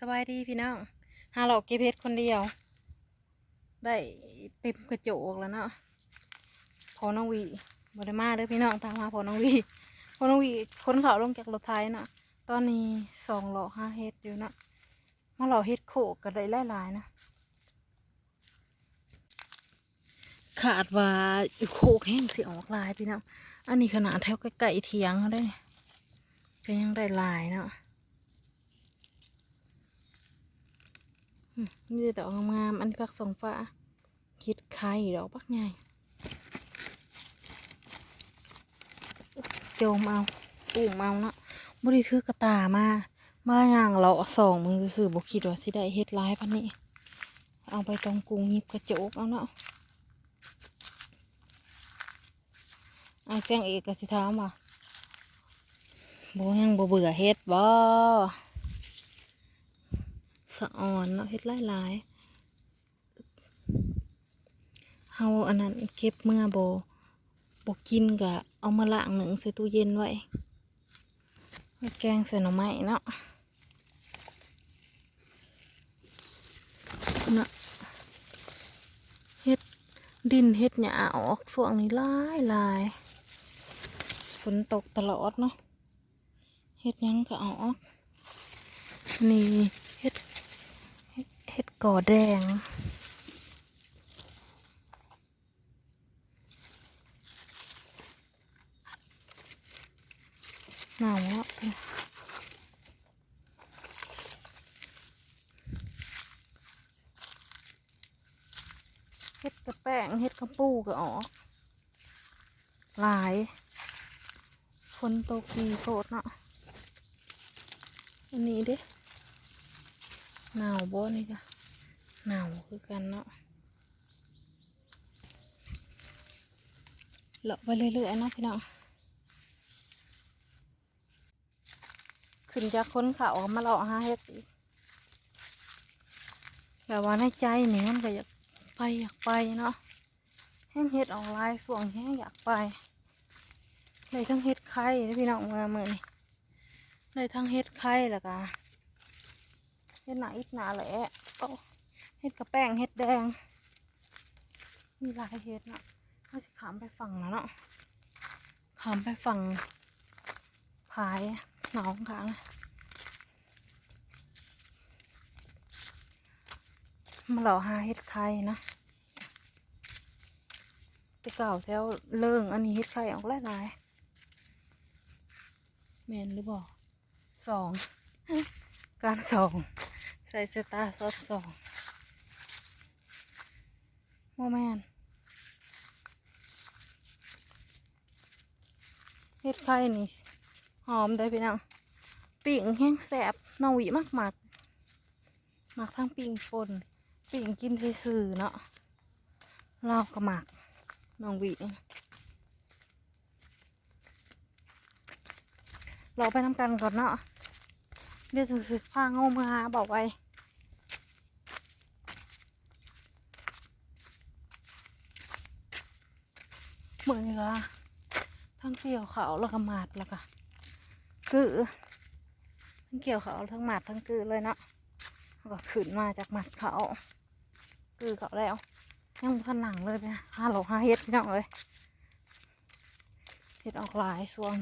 สบายดีพี่น้องหาหลอกเก็บเพชรคนเดียว ได้เต็มกระโจกแล้วเนาะพอน้องวีบไดมาเด้อพี่น้องตามมาพอน้องวีพอน้องวีคนเขาลงจากรถไทยเนาะตอนนี้สองหลอกห้าเฮ็ดอยู่เนาะมาหลอกเฮ็ดโขกกันได้หลายๆนะขาดว่าโขกแห้งสิออกลายพี่น้องอันนี้ขนาดแถวใกล้ๆเทียงเขาได้ก็ยังได้ลายเนาะ อืม นี่ดอกงามๆอันนี้ผักสองฟ้าคิดไข่ดอกปักใหญ่โจมเอาปุ่มเอาเนาะบริถือกระตามามาย่างเราะสองมึงซื่อๆบคิดว่าสิได้เฮ็ดร้ายพันนี้เอาไปตรงกรุงหยิบกระโจกเอาเนาะไอ้ายแจ้งเอกก็สิถามว่าบ่ยังบ่เบื่อเฮ็ดบ่ สะอ่อนเนาะเฮ็ดหลายๆเฮาอันนั้นเก็บเมื่อโบบ่กินกะเอามาล้างหนึ่งใส่ตู้เย็นไว้แกงใส่หน่อไม้เนาะเนาะเฮ็ดดินเฮ็ดหญ้าออกส่วงนี้หลายหลายฝนตกตลอดเนาะเฮ็ดยังก็เอาออกนี่ เห็ดก่อแดง หนาวอะเห็ดกระแป้งเห็ดกระปูก็ออก หลายฝนตกดีโคตรเนาะอันนี้เด้ หนาวบ่นี่จ้ะหนาวคือกันเนาะเลาะไปเรื่อยๆเนาะพี่น้องขึ้นจากคนเขาก็มาเลาะหาเฮ็ดแบบว่าในใจนี่มันก็อยากไปอยากไปเนาะแห้งเฮ็ดออนไลน์ส่วงแห้งอยากไปเลยทั้งเฮ็ดไข่พี่น้องมาเมื่อนี่เลยทั้งเฮ็ดไข่แล้วก็ เฮ็ดหนาอิดหนาแหละเฮ็ดกระแป้งเฮ็ดแดง มีหลายเฮ็ดเนาะเขาสิขามไปฝั่งแล้วเนาะขามไปฝั่งพายหนองขางมาหล่อหาเฮ็ดไข่นะไปเก่าแถวเลิงอันนี้เฮ็ดไข่ออกหลายๆแมนหรือบ่สอง การสอง ใส่เสตาร์ซอสสองโมแมนเฮ็ดไข่นี่หอมได้พี่น้องปิ่งแห้งแสบนองหวีมากมากหมักทั้งปิ่งฝนปิ่งกินซื่อเนาะเราก็หมักน้องหวีเราไปทำกันก่อนเนาะ เดี๋ยวถึงสึกผ้าเงามาบอกไว้เหมือนกับทั้งเกี่ยวเขาแล้วก็หมาดแล้วก็คือทั้งเกี่ยวเขาทั้งหมาดทั้งคือเลยเนาะแล้วก็ขึ้นมาจากหมัดเขาคือเขาแล้วยังบ่ทันหนังเลยไปห้าโลห้าเฮ็ดพี่น้องเลยเฮ็ดออกหลายส่วน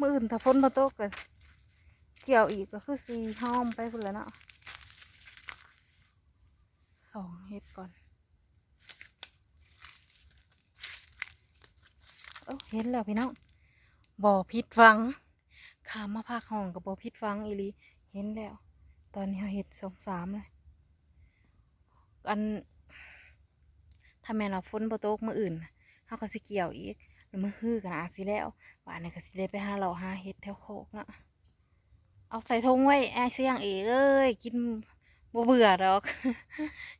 มื่ออื่นถ้าฝนมาตกก็เกี่ยวอีกก็คือสีห้อมไปพุ่นล้วเนาะสองเฮ็ดก่อนเอ้เห็นแล้วพี่น้องบ่อพิษฟังขามมาภาคห้องกับบ่อพิษฟังอีลีเห็นแล้ว ตอนนี้เห็ดสองสามเลยอันถ้าแม่เราฝนบ่ตกมื่ออื่นเขาก็สิเกี่ยวอีก แล้วมื่อฮือกันอาสิแล้วว่านี่ก็สิได้ไปหาเราหาเห็ดแถวโคกเนาะเอาใส่ทงไว้ไอ้เสียงเอกเอ้ยกินบ่เบื่อดอก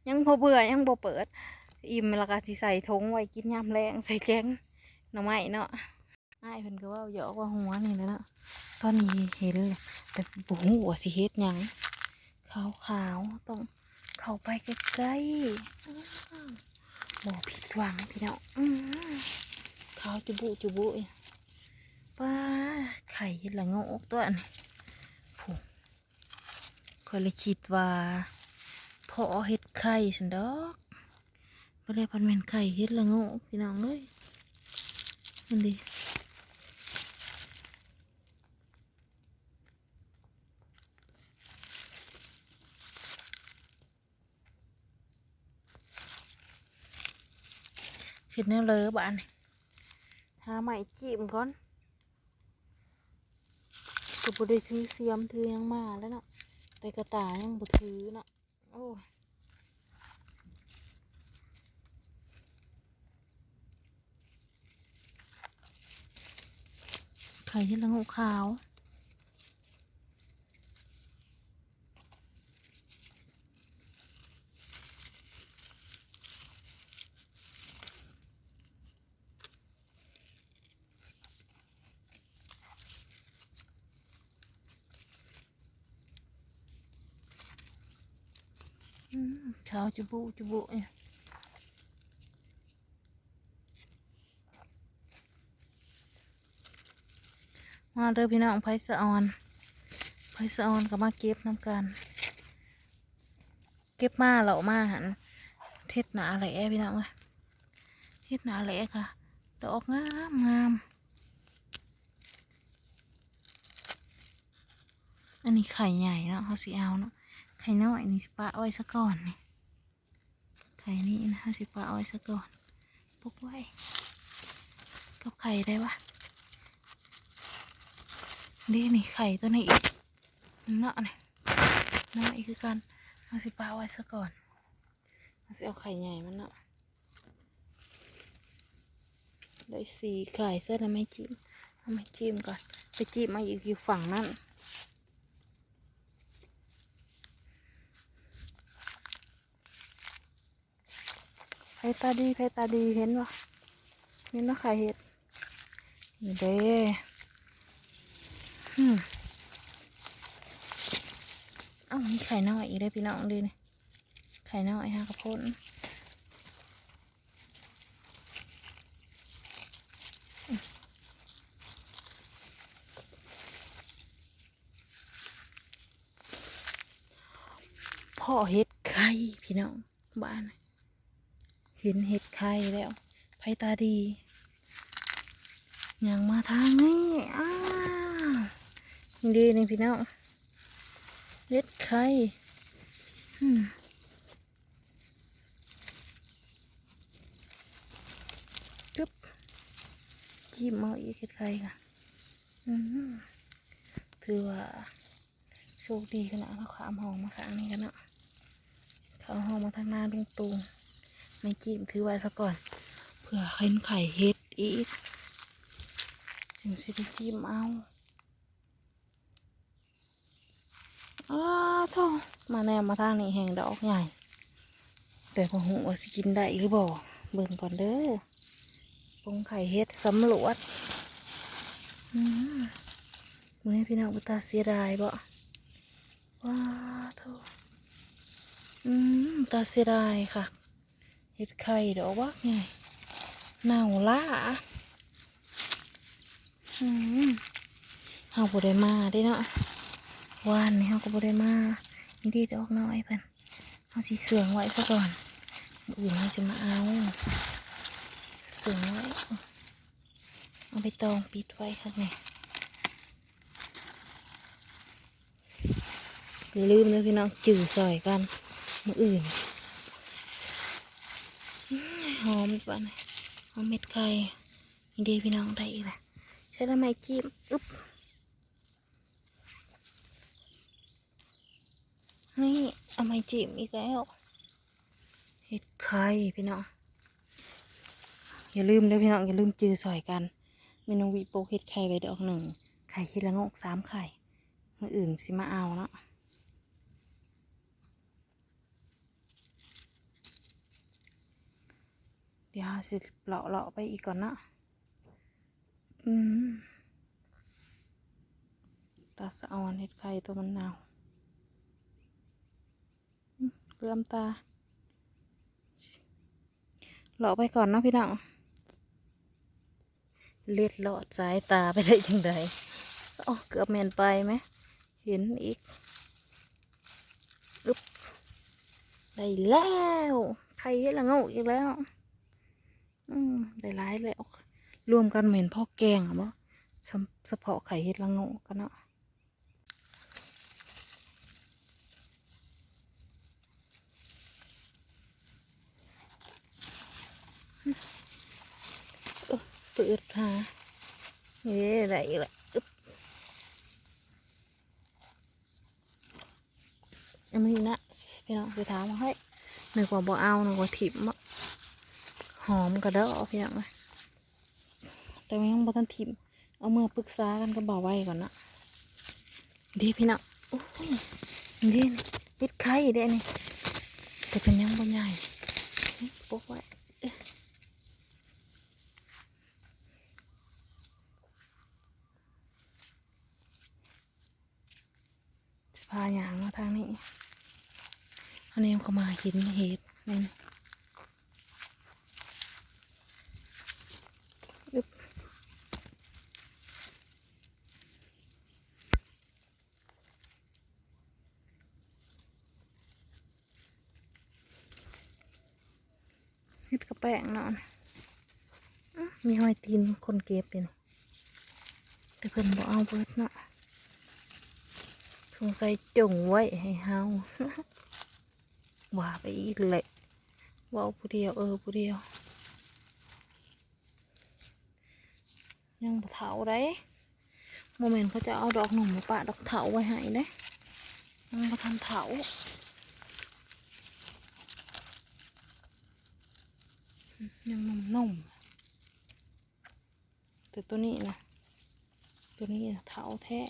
ยังบ่เบื่อยังบ่เปิด อิ่มแล้วก็สิใส่ทงไว้กินยามแรงใส่แกงหน่อไม้เนาะอ้ายเพิ่นก็ว่าหยอกว่าหัวนี่และเนาะตอนนี้เห็นแต่บ่ฮู้ว่าสิเฮ็ดหยังขาวๆต้องเข้าไปใกล้ๆอ้าวบ่ผิดหวังพี่น้องอื้อ ขาวจุบุจุบุป้าขข่เห็ดละโงกตัวนี่ผู้คอยเลยคิดว่าพอเห็ดไข่สันดอกบ่ได้พันแมนไข่เห็ดละโงกพี่น้องเลยนั่นดิเห็ดแนวเลยบ้านนี่าใหม่จิ้มก่อนก็บ่ได้ถือเสียมถือยังมาแล้วเนาะแต่กระตายยังบ่ถือเนาะโอ้ไข่ที่ละงูขาว อืม เช้าจุบุจุบุเนี่ยมาเด้อพี่น้องไผ่สะออนไผ่สะออนก็มาเก็บน้ำกันเก็บมาเหล่ามาหันเทศหนาแหละพี่น้องเอ้ยเทศหนาแหละค่ะดอกงามงามอันนี้ไข่ใหญ่เนาะเขาสิเอาเนาะไข่น้อยนี่สิปะไว้ซะก่อนนี่ ข่นี้นะสิปะเอาไว้ซะก่อนปกไว้กับไข่ได้ปะนี่นี่ไข่ตัวนี้อีกเนาะนี่เนาะอีกคือกันเอาสิปลาไว้ซะก่อนเอาสิเอาไข่ใหญ่มันเนาะได้สี่ไข่เส้นแล้วไม่จิ้มเอาไม่จิ้มก่อนไปจิ้มมาอีกอยู่ฝั่งนั้น ไผ่ตาดีไผ่ตาดีเห็นปะเห็นว่าไข่เห็ดนี่เด้อืมเอ้ามีไข่น้อยอีกได้พี่น้องดีนี่ไข่น้อยฮะกระพุนพ่อเห็ดไข่พี่น้องบ้าน เห็นเห็ดไข่แล้วไผตาดีอยังมาทางนี้อ้าวดีนี่พี่น้องเห็ดไข่อืมจุ๊บจิ้มเอาอีกเห็ดไข่ค่ะอืมถือว่าโชคดีขนาดเราขามห้องมาขางนี้กันเนาะเขาห้องมาทางหน้าลุงตูง ไม่จิ้มถือไว้ซะก่อน เผื่อเห็นไข่เห็ดอีกจึงสิไปจิ้มเอาอ้าวโท่มาแนวมาทางนี้แหงดอกใหญ่ แต่พอหูว่าสิกินได้หรือบ่เบิ่งก่อนเด้อปงไข่เห็ดสำรวจอืมมื้อนี้พี่น้องบุตาเสียดายบ่ว้าท่อืมตาเสียดายค่ะ เห็ดไข่ดอกว่าไงเน่าละอืมเฮาบ่ได้มาได้เนาะวานนี่เฮาก็บ่ได้มานี่ดีดอกน้อยเพิ่นเฮาสิเสื่องไว้ซะก่อนมื้ออื่นเฮาจะมาเอาเสื่องไว้เอาไปตองปิดไว้ข้างในอย่าลืมนะพี่น้องจื่อซอยกันมื้ออื่น หอมป่ะนะหอมเม็ดไข่นี่ดีพี่น้องได้อีกแล้วใช้ละไม้จิ้มอึ๊บนี่เอาไม้จิ้มอีกแล้วเห็ดไข่พี่น้องอย่าลืมเด้อพี่น้องอย่าลืมจือซอยกันเมนูวีโปเห็ดไข่ไว้ดอกหนึ่งไข่เห็ดละงกสามไข่มื่ออื่นสิมาเอาเนาะ ดี๋ยวหาสิเลาะเลาะไปอีกก่อนนะอืมตาสะออนเห็ดไข่ตัวมันหนาวเลื่อมตาเลาะไปก่อนนะพี่น้องเล็ดเลาะสายตาไปได้จังใดโอ้เกือบแมนไปไหมเห็นอีกอึ๊บได้แล้วไข่เห็ดละโงูอีกแล้ว อืมได้หลายแล้วรวมกันเหม็นพ่อแกงอะบ่สเฉพาะไข่เห็ดละโงกันเนาะเออเปิดหาเฮ้ได้อีกล้วอึ๊บอันนี้นะพี่น้องไปถามว่าเฮ้ยนึกว่าบ่เอาหนึกว่าถิ่มอะ อมกระเดาะพี่น้องเอ้ยแต่ว่ายังบ่ทันทิมเอามือปรึกษากันก็บ่าไว้ก่อนนะดีพี่น้องโอ้ยดีติดไข่เด้นี่แต่เป็นยังบ่ใหญ่นี่ปกไว้เอ๊ะพาหยางมาทางนี้อันนี้เขามาห็นเห็ดนี่นี่อึ๊บ เฮ็ดกระ แป้งเนาะนมีหอยตีนคนเก็บอยู่นี่แต่เพิ่นบ่เอาเบิดเนาะสงสัยจงไว้ให้เฮาว่าไปอีกแหละเว่าผู้เดียวเออผู้เดียว ยังเฒ่าได้โมเมนต์เขาจะเอาดอกหนุ่มมาปะดอกเถาไว้ให้เด้ยังบ่ทันเถา ยังนุ่มๆแต่ตัวนี้นะ ตัวนี้เท้าแท้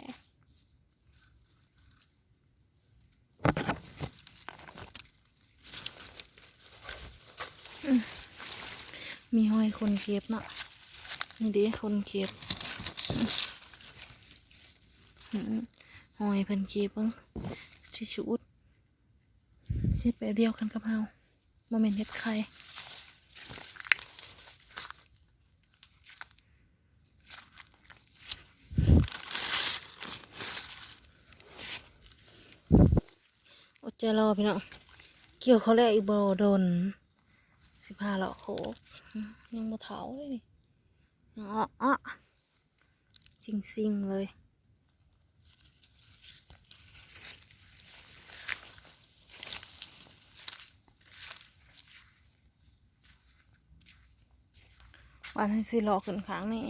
มีห้อยคนเก็บนะนี่ดิคนเก็บห้อยเพิ่นเก็บเบิ่งที่ชุดเฮ็ดแบบเดียวกันกับเฮาโมเมนเฮ็ดไข่ อดใจรอพี่น้องเกี่ยวเขาแรกอีกบโดนสิพาเลาะโคยังมาเถาเลยนี่อ้ออ้อจริงซิงๆเลยวันให้สิรอขึ้นค้างนี่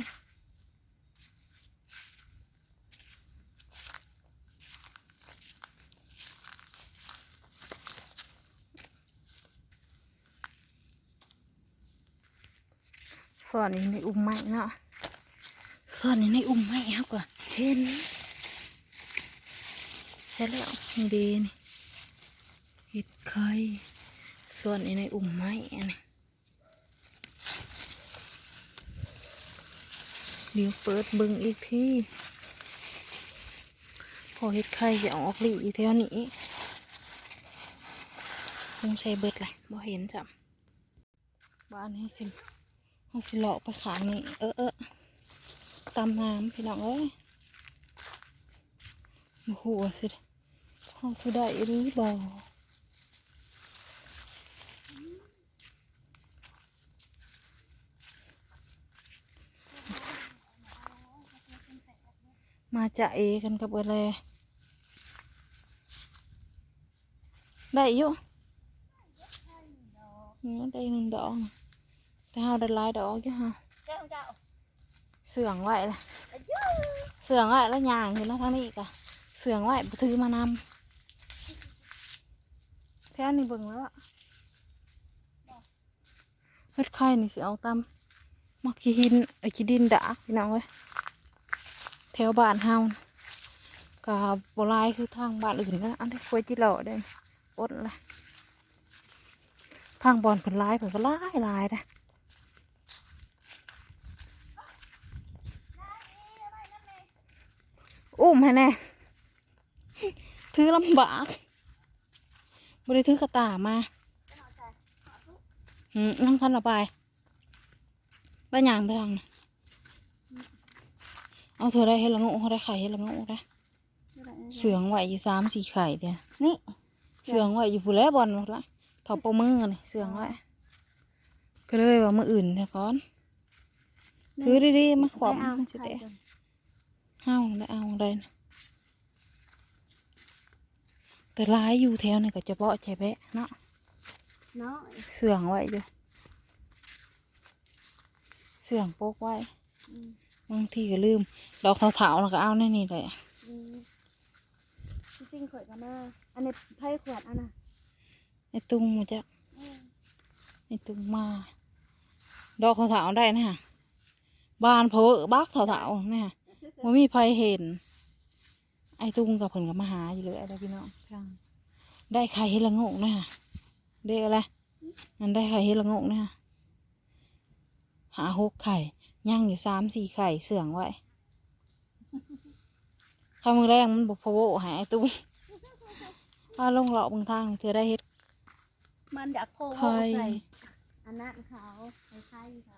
สอนอยู่ในอุ้มไม้เนาะสอนอยู่ในอุ้มไม้ครับก่อนเห็นเห็นแล้วนี่ดีนี่เห็ดไข่สอนอยู่ในอุ้มไม้อันนี้เดี๋ยวเปิดเบิ่งอีกทีพอเห็ดไข่จะออกหลีอยู่แถวนี้คงใช้เบิดเลยบ่เห็นจ้ะบ้านนี้สิ เอาสิเลาะไปขางนี่เออเออตามน้ำพี่น้องเอ้ยโอ้โหสิเขาสิได้หรือบ่มาจะเอกันกับอะไรได้อยู่ได้หนึ่งดอก แต่เฮาได้หลายดอกจ้ะฮะเจ้าเจ้าเสื่องไว้ละอายุเสื่องไว้แล้วยางอยู่นะทางนี้อีกอะเสื่องไว้บ่ถือมานำแท้นี่เบิ่งแล้วอะเฮ็ดไข่นี่สิเอาตามมาขี้หินไอ้ขี้ดินดาพี่น้องเอ้ยแถวบ้านเฮาน่ะกับบหลายคือทางบ้านอื่นนะอันที่ควยจิเหล่าได้อดละทางบอนเพิ่นหลายเพิ่นก็หลายหลายนะ อุ้มให้ แน่ถือลำบากบริถือกระตามาหืมน้ำพันระบายบ้านยางไปทางน่ะเอาเธอได้เฮ็ดละโงกเขาได้ไข่เฮ็ดละโงกได้เสืองไหวอยู่สามสี่ไข่เดียวนี่เสืองไหวอยู่ผู้แล้วบอลหมดละเท่าปมือนี่เสืองไหวก็เลยว่ามืออื่นเดี๋ยวก่อนถือดีๆมาขวบไปเอามันจะไข่แตะก่อนห้าวได้เอาได้นะ แต่ร้ายอยู่แถวนี่ก็จะเบาะใจแบะเนาะเนาะเสื่องไว้อยู่เสื่องโปกไว้อืมบางทีก็ลืมดอกขาวๆแล้วก็เอาในนี่เลยอืมจริงๆข่อยก็มาอันนี้ไผ่ขวดอันน่ะไอ้ตุงมาจากอืมไอ้ตุงมา ดอกขาวๆได้นะฮะบานเพอบักขาวๆนะฮะว่ามีใครเห็น ไอ้ตุงกับเพิ่นกับมาหาอยู่เลยอะไรพี่น้องช่างได้ไข่เฮดละโงกนะฮะได้อะไรนั่นได้ไข่เฮดละโงกนะฮะหาหกไข่ย่างอยู่สามสี่ไข่เสื่องไว้ข้ามือแรกมันบอกพะโวหายไอ้ตุงว่าลงเลาะบางทางเธอได้เฮ็ดมันอยากโพกไข่ใส่อันนั้นเขาไข่ไข่เขา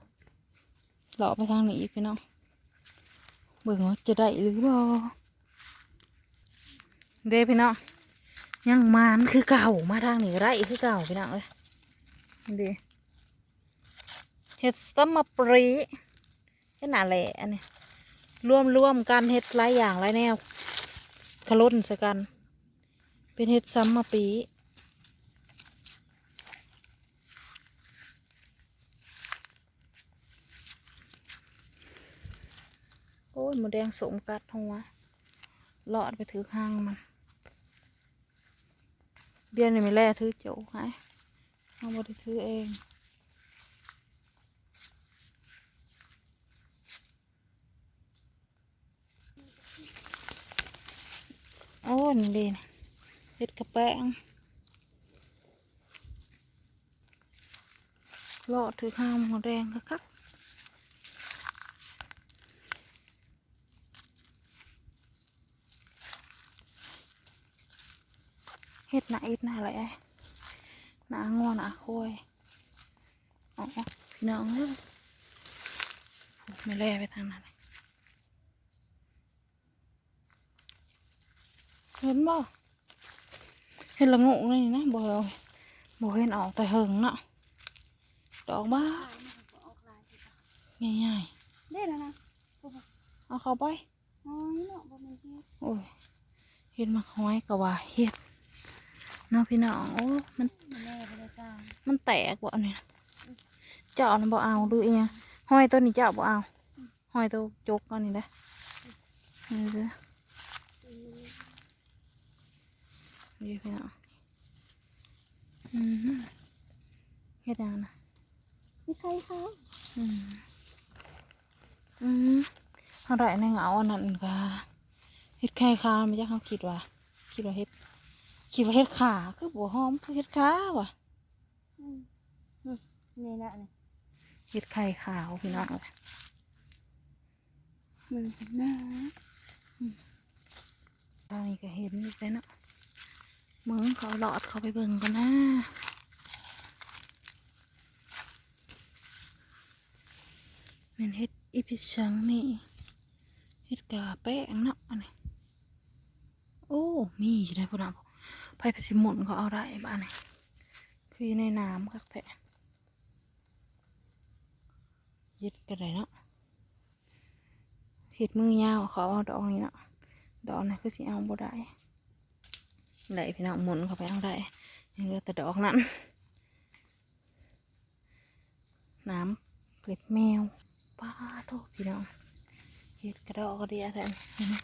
เลาะไปทางนี้อีกพี่น้องเบิ่งว่าจะได้หรือเปล่า เด้พี่น้องยังมานคือเก่ามาทางนี้ไรคือเก่าพี่น้องเอ้ยเด้เฮ็ดสมปรีเฮ็ดหนาแหละอันนี้รวมรวมๆกันเฮ็ดหลายอย่างหลายแนวขลุ่นใส่กัน เป็นเฮ็ดซัมมาปีโอ้ยหมูแดงสมกัดหัวหลอดไปถือข้างมัน เบียนนี่ไม่แล่ถือเจียวไงเอาบไดถือเองโอ้นี่ดีนะเห็ดกระแป้งหลอดถือข้างหมูแดงคัก เฮ็ดหน้าอิดหน้าอะไรหน้างอหน้าคอยอ๋อพี่น้องเอ้ยไม่แล่ไปทางนั้นเห็นบ่เห็นละงงเลยนะบ่เอาบ่เห็นออกแต่เหิงเนาะดอกบ้าไข่มันก็ออกลายสิจ้ะง่ายได้แล้วนะๆเอาเข้าไปโอ้ยเนาะบ่แม่นเฮ็ดโอ้ยเห็ดมักห้อยก็ว่าเห็ด เนาะพี่น้องโอ้มัน มันแน่ไปเลยจ้ามันแตกบ่เนี่ยเจ้าน่ะบ่เอาดูเองห้อยตัวนี้เจ้าบ่เอาห้อยตัวจกอันนี้นะนี่เด้อนี่พี่น้องอืมเฮ็ดยังนะมีไข่เขาอืมอืมเขาได้ในเหงาอันนั้นก็เฮ็ดไข่คาไม่ใช่เขาคิดว่าคิดว่าเฮ็ด คิดว่าเฮ็ดขาคือบัวหอมคือเฮ็ดขาว่ะอืมอืมนี่นะนี่เฮ็ดไข่ขาวพี่น้องเอ้ยมันเป็นหน้าตอนนี้ก็เห็นอีกแล้วเนาะมึงเขาหลอดเขาไปเบิ่งกันนะแมันเฮ็ดอีพิชังนี่เฮ็ดกาแป้งเนาะอันนี้โอ้ มีอยู่ได้พุ่นอะ ไผ่พสิหมุนก็เอาได้บ้านนี้คือในน้ำคักแท้เฮ็ดก็ได้เนาะเฮ็ดมือยาวเขาเอาดอกนี้เนาะดอกนะคือสิเอาบ่ได้ได้พี่น้องหมุนเข้าไปเอาได้ยังเหลือแต่ดอกนั้นน้ำเกล็ดแมวป้าโทษพี่น้องเห็ดกระดอกกระเดียแทนนี่นะ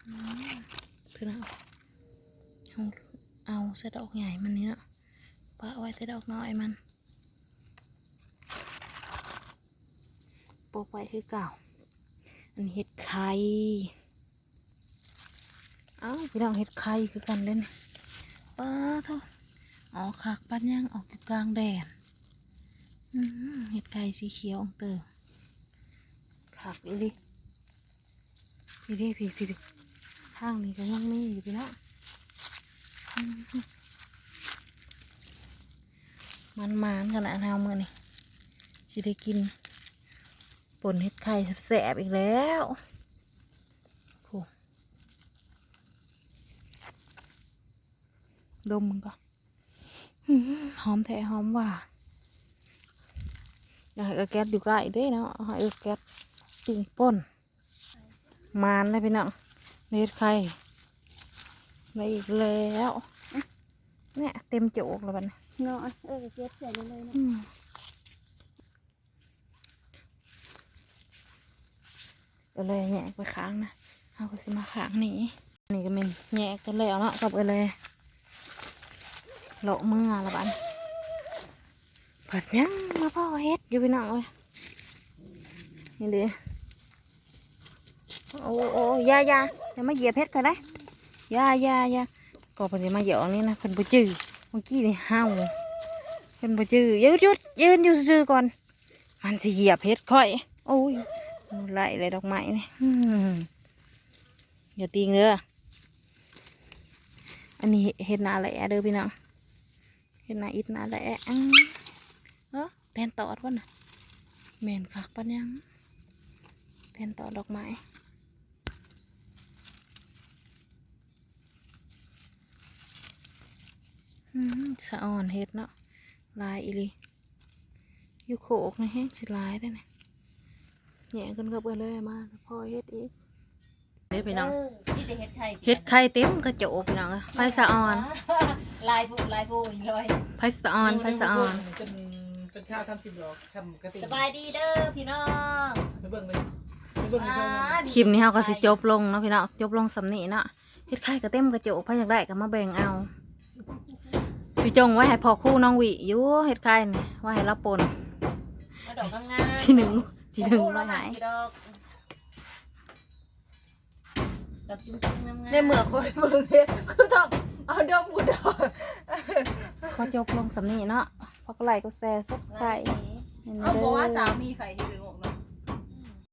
กูอืมพี่น้องเอาเอาใส่ดอกใหญ่มันเนี้ยป้าเอาไว้ใส่ดอกน้อยมันโปกไว้คือเก่า อันเห็ดไข่เอ้าพี่น้องเห็ดไข่คือกันเล่นป้าเท่าออกขากปันยังออกอยู่กลางแดดเห็ดไข่สีเขียวองเตอขากอีลิพี่ดิพี่พี่ พี่ทางนี้ก็ยังมีอยู่พี่น้องมันมานๆขนาดเฮามือนี่สิได้กินปนเห็ดไข่แสบอีกแล้วโอ้ดมมันก็อื้อหือมแท้หอมว่าอยากให้เอแก๊สอยู่ใกล้ด้เนาะให้เอาแก๊สติ่งป่นมานเลยพี่น้อง เห็ดไข่มาอีกแล้วเนี่ยเต็มโจกแล้วบัดนเนาะเออเก็บใส่เลยเลยนะอืมก็เลยแยกไปค้างนะเอาก็สิมาค้างนี่นี่ก็เป็นแยกกันแล้วเนาะกับเอเลยโละมือละบันผัดยังมาพ่อเฮ็ดอยู่พี่น้องเอ้ยนี่เดิ โอ้โอ้ยายาอย่ามาเหยียบเฮ็ดกันได้อยายายาก็เพิ่นจะมาเหยียบอันนี้นะเพิ่นบ่จื้อเมื่อกี้นี่ห้าวเป็นบ่จื้อยืดยืดยืนอยู่ซื่อก่อน มันสิเหยียบเฮ็ดค่อย โอ้ยไล่เลยดอกไม้นี่อย่าติงเด้ออันนี้เฮ็ดหนาแหละเด้อพี่น้องเฮ็ดหนาอิดหนาแหละอังเออแทนตอดวะน่ะแม่นคักปันยังแทนตอดดอกไม้อืม สะอ่อนเฮ็ดเนาะลายอีหลีอยู่โขกนะแห้งสิลายได้นะแหย่กันกับเอเลยมาพอเฮ็ดอีกเด้พี่น้องเออนี่แต่เฮ็ดไทยเฮ็ดไข่เต็มกระโจกพี่น้องเอ้ยไฟสะอ่อนลายผู้ลายผู้อีกเลยไฟสะอ่อนไฟสะอ่อนจนเป็นข้าวทำสิบดอกทำกระติ่งสบายดีเด้อพี่น้องไปเบิ่งเลยไปเบิ่งในช่องคลิปนี้เฮาก็สิจบลงเนาะพี่น้องจบลงสำนี้เนาะเฮ็ดไข่ก็เต็มกระโจกพออยากได้ก็มาแบ่งเอา สิจงไว้ให้พอคู่น้องหวิอยู่เฮ็ดไข่นี่ไว้ให้เราปนมาดอกงามๆสิหนึ่งสิหนึ่งโอ้ไว้เราให้ดอกดอกจุ้มๆงามๆในเมื่อคอยมึงเนี่ยคือต้องเอาดอกกูดอกขอจบลงสำนี้เนาะพอก็ไลค์ก็แชร์ซับสไครต์เอาบอกว่าสามีไข่ที่ถึงออกเนาะ